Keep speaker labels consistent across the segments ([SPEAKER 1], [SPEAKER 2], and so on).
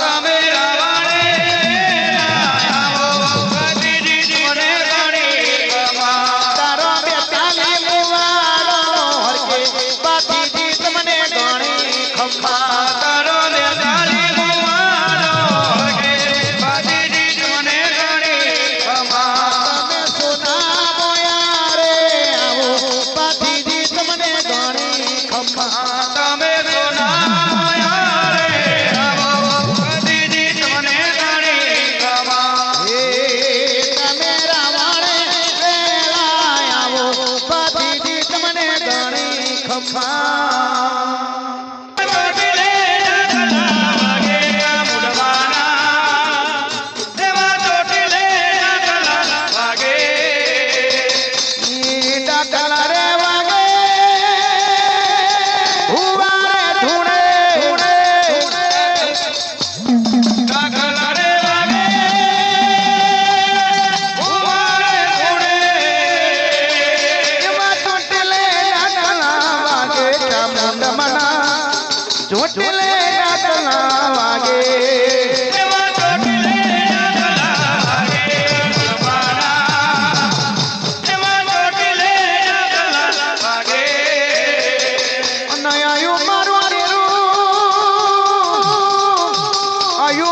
[SPEAKER 1] কামে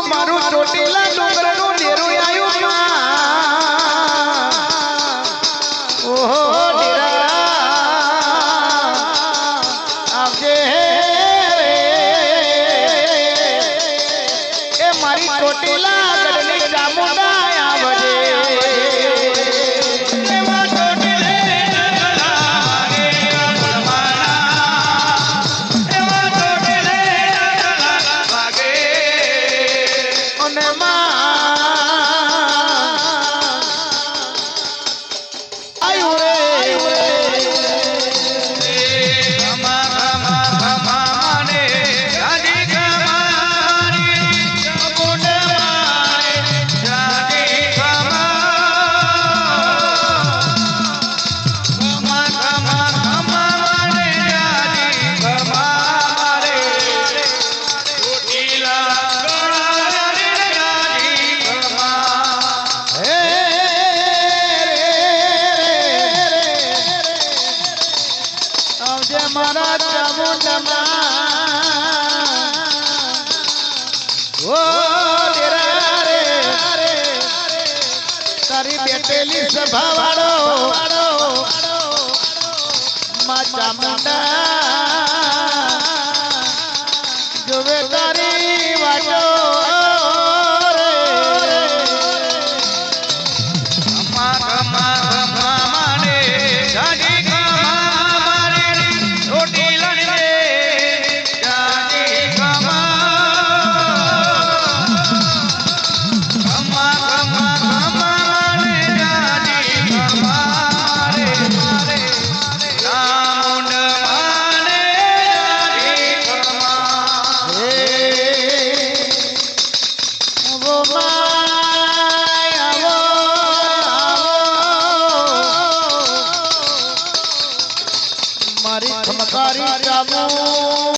[SPEAKER 1] મારું ચોટીલા ડુંગરનું ડેરું આવ્યું માં. મારા ચામુંડમાં ઓ ડેરા રે તારી ಸಾರಿ ಸಾರಿ ಸಾರಿ